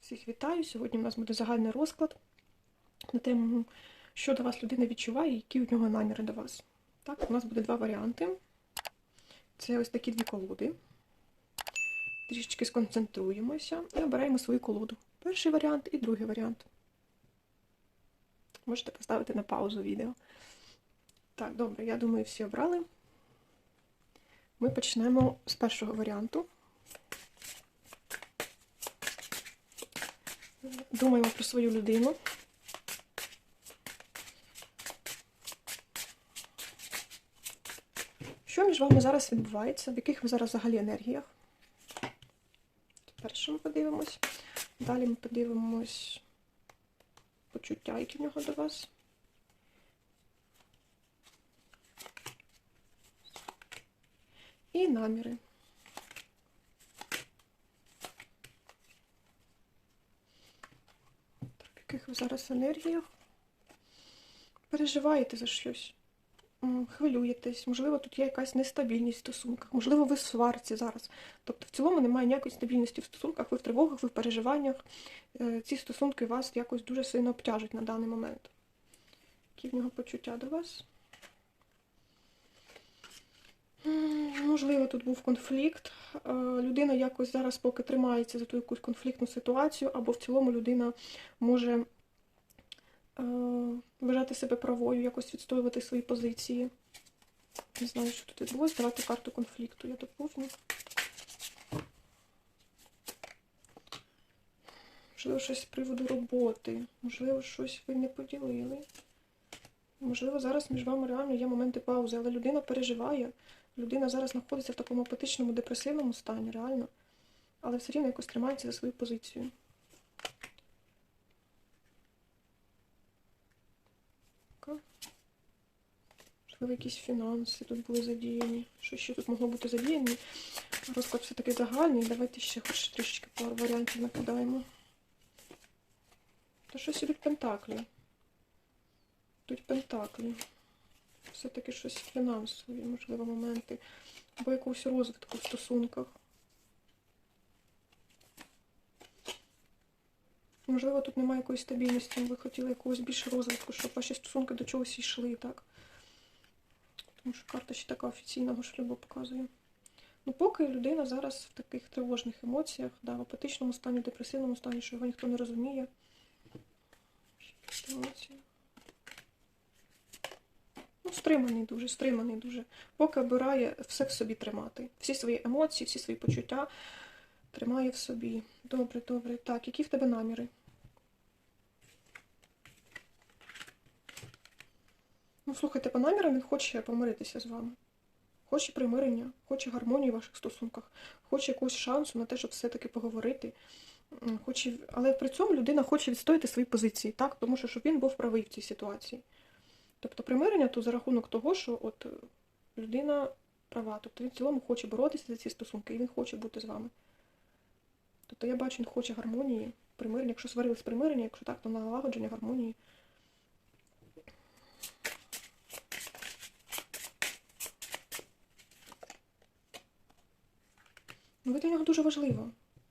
Всіх вітаю! Сьогодні у нас буде загальний розклад на тему, що до вас людина відчуває, і які у нього наміри до вас. Так, у нас буде два варіанти. Це ось такі дві колоди. Трішечки сконцентруємося і обираємо свою колоду. Перший варіант і другий варіант. Можете поставити на паузу відео. Так, добре, я думаю, всі обрали. Ми почнемо з першого варіанту. Думаємо про свою людину. Що між вами зараз відбувається? В яких ви зараз взагалі енергіях? Перше ми подивимось. Далі ми подивимось почуття, які в нього до вас. І наміри. Так, в яких ви зараз енергіях? Переживаєте за щось? Хвилюєтесь, можливо, тут є якась нестабільність в стосунках, можливо, ви в сварці зараз. Тобто в цілому немає ніякої стабільності в стосунках, ви в тривогах, ви в переживаннях. Е, Ці стосунки вас якось дуже сильно обтяжуть на даний момент. Які в нього почуття до вас? М, Можливо, тут був конфлікт. Е, Людина якось зараз поки тримається за ту якусь конфліктну ситуацію, або в цілому людина може е, вважати себе правою, якось відстоювати свої позиції. Не знаю, що тут відбулося. Давайте карту конфлікту я доповню. Можливо, щось з приводу роботи, можливо, щось ви не поділили. Можливо, зараз між вами реально є моменти паузи, але людина переживає. Людина зараз знаходиться в такому апатичному, депресивному стані, реально. Але все рівно якось тримається за свою позицію. Можливо, якісь фінанси тут були задіяні. Що ще тут могло бути задіяні? Розклад все-таки загальний. Давайте ще хоч трішечки пару варіантів накидаємо. Та щось ідуть пентаклі. Тут пентаклі. Все-таки щось фінансові, можливо, моменти. Або якусь розвитку в стосунках. Можливо, тут немає якоїсь стабільності, ви хотіли якогось більше розвитку, щоб ваші стосунки до чогось йшли, так? Тому що карта ще така офіційного шлюбу показує. Ну, поки людина зараз в таких тривожних емоціях, да, в апатичному стані, в депресивному стані, що його ніхто не розуміє. Ще емоції. Ну, стриманий дуже, стриманий дуже. Поки обирає все в собі тримати. Всі свої емоції, всі свої почуття тримає в собі. Добре, добре. Так, які в тебе наміри? Ну, слухайте, по намірам він хоче помиритися з вами. Хоче примирення, хоче гармонії в ваших стосунках, хоче якогось шансу на те, щоб все-таки поговорити. Хоче, але при цьому людина хоче відстояти свої позиції, так? Тому що щоб він був правий в цій ситуації. Тобто примирення тут за рахунок того, що от е, людина права. Тобто він в цілому хоче боротися за ці стосунки, і він хоче бути з вами. Тобто я бачу, він хоче гармонії, примирення. Якщо сварились примирення, якщо так, то налагодження гармонії. Ну, ви для нього дуже важлива.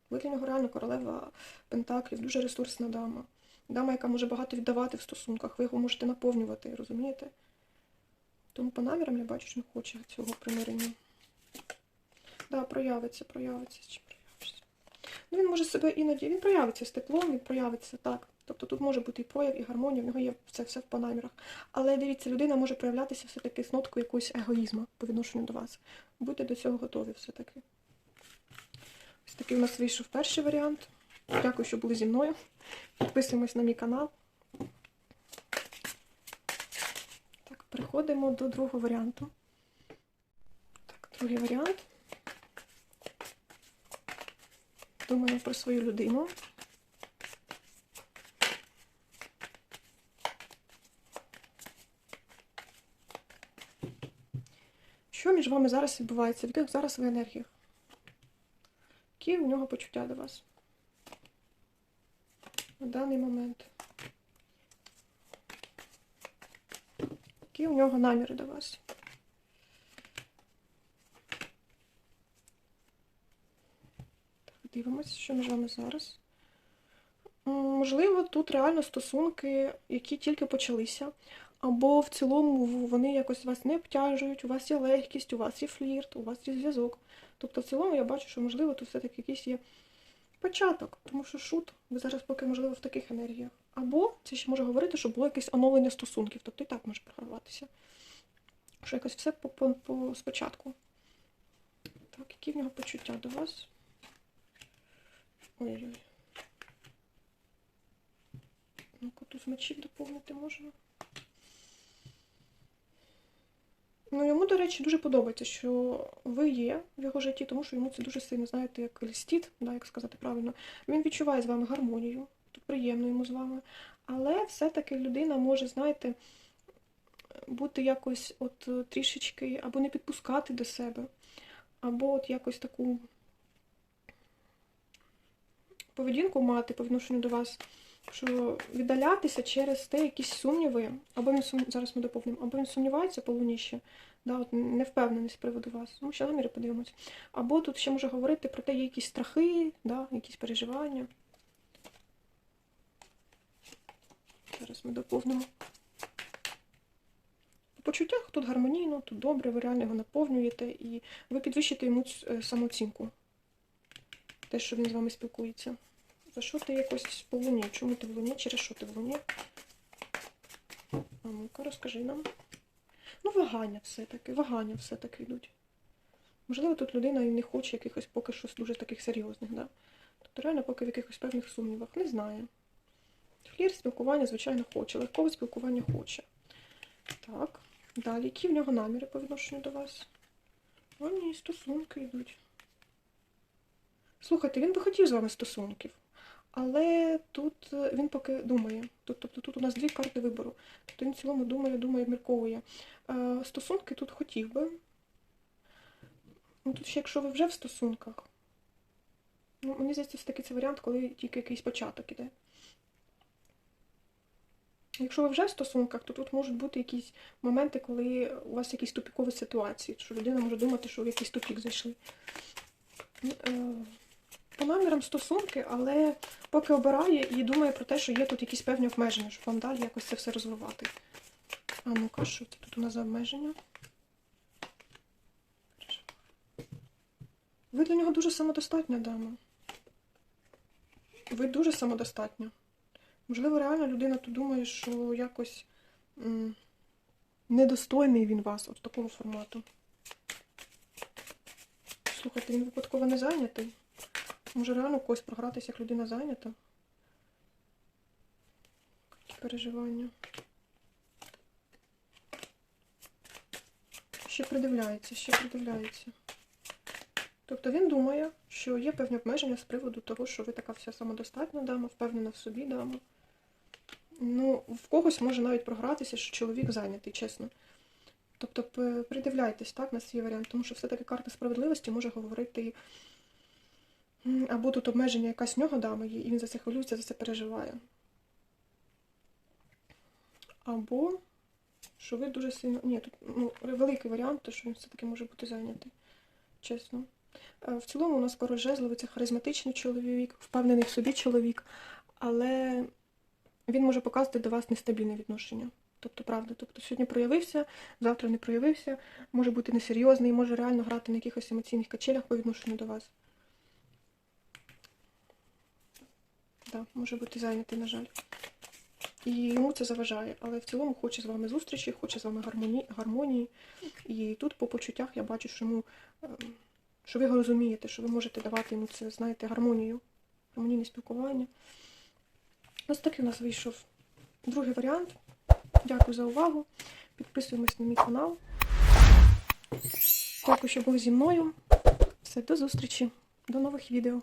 Ви для нього реально королева Пентаклів, дуже ресурсна дама. Дама, яка може багато віддавати в стосунках, ви його можете наповнювати, розумієте? Тому по намірам я бачу, що не хоче цього примирення. Да, проявиться, проявиться, чи проявиться. Ну, він може себе іноді, він проявиться з теплом, він проявиться так. Тобто тут може бути і прояв, і гармонія, в нього є це все по намірах. Але дивіться, людина може проявлятися все-таки з ноткою якогось егоїзму по відношенню до вас. Будьте до цього готові все-таки. Ось такий у нас вийшов перший варіант. Дякую, що були зі мною. Підписуємось на мій канал. Так, переходимо до другого варіанту. Так, другий варіант. Думаємо про свою людину. Що між вами зараз відбувається? В яких зараз ви енергіях? Які у нього почуття до вас? на даний момент. Які у нього наміри до вас? Так, дивимося, що ми з вами зараз. Можливо, тут реально стосунки, які тільки почалися, або в цілому вони якось вас не обтяжують, у вас є легкість, у вас є флірт, у вас є зв'язок. Тобто, в цілому я бачу, що, можливо, тут все-таки якісь є початок, тому що шут, ви зараз поки, можливо, в таких енергіях. Або це ще може говорити, що було якесь оновлення стосунків, тобто і так може програватися. Що якось все по, по, по спочатку. Так, які в нього почуття до вас? Ой-ой. Ну-ка, тут мечів доповнити можна. Ну, йому, до речі, дуже подобається, що ви є в його житті, тому що йому це дуже сильно, знаєте, як листіт, да, як сказати правильно. Він відчуває з вами гармонію, тут приємно йому з вами. Але все-таки людина може, знаєте, бути якось от трішечки або не підпускати до себе, або от якось таку поведінку мати по відношенню до вас, що віддалятися через те якісь сумніви, або він сум... зараз ми доповнимо, або він сумнівається по луні ще, да, от невпевненість з приводу вас. Ну, ще наміри подивимось. Або тут ще може говорити про те, є якісь страхи, да, якісь переживання. Зараз ми доповнимо. По почуттях тут гармонійно, тут добре, ви реально його наповнюєте і ви підвищите йому е, самооцінку. Те, що він з вами спілкується. За що ти якось по луні? Чому ти в луні? Через що ти в луні? А ну-ка, розкажи нам. Ну, вагання все-таки, вагання все-таки йдуть. Можливо, тут людина і не хоче якихось поки що дуже таких серйозних, да? Тобто реально поки в якихось певних сумнівах. Не знає. Флір спілкування, звичайно, хоче. Легкове спілкування хоче. Так. Далі, які в нього наміри по відношенню до вас? О, ні, стосунки йдуть. Слухайте, він би хотів з вами стосунків, але тут е, він поки думає. Тут, тобто тут у нас дві карти вибору. Тобто він в цілому думає, думає, мірковує. Е, Стосунки тут хотів би. Ну, тут ще якщо ви вже в стосунках. Ну, мені здається, все-таки це варіант, коли тільки якийсь початок іде. Якщо ви вже в стосунках, то тут можуть бути якісь моменти, коли у вас якісь тупікові ситуації, що людина може думати, що ви якийсь тупік зайшли. По намірам стосунки, але поки обирає і думає про те, що є тут якісь певні обмеження, щоб вам далі якось це все розвивати. А ну-ка, що це тут у нас за обмеження? Ви для нього дуже самодостатня дама. Ви дуже самодостатня. Можливо, реально людина тут думає, що якось м, недостойний він вас от такого формату. Слухайте, він випадково не зайнятий. Може реально когось програтися, як людина зайнята. Які переживання. Ще придивляється, ще придивляється. Тобто він думає, що є певні обмеження з приводу того, що ви така вся самодостатня дама, впевнена в собі дама. Ну, в когось може навіть програтися, що чоловік зайнятий, чесно. Тобто придивляйтесь так, на свій варіант, тому що все-таки карта справедливості може говорити, або тут обмеження якась в нього дама є, і він за це хвилюється, за це переживає. Або що ви дуже сильно. Ні, тут ну, великий варіант, що він все-таки може бути зайнятий. Чесно. Е, В цілому у нас жезловий це харизматичний чоловік, впевнений в собі чоловік, але він може показувати до вас нестабільне відношення. Тобто, правда, тобто сьогодні проявився, завтра не проявився, може бути несерйозний, може реально грати на якихось емоційних качелях по відношенню до вас. Так, може бути зайнятий, на жаль. І йому це заважає, але в цілому хоче з вами зустрічі, хоче з вами гармонії, гармонії. І тут по почуттях я бачу, що йому, ем, що ви його розумієте, що ви можете давати йому це, знаєте, гармонію, гармонійне спілкування. Ось такий у нас вийшов другий варіант. Дякую за увагу. Підписуємось на мій канал. Дякую, що були зі мною. Все, до зустрічі, до нових відео.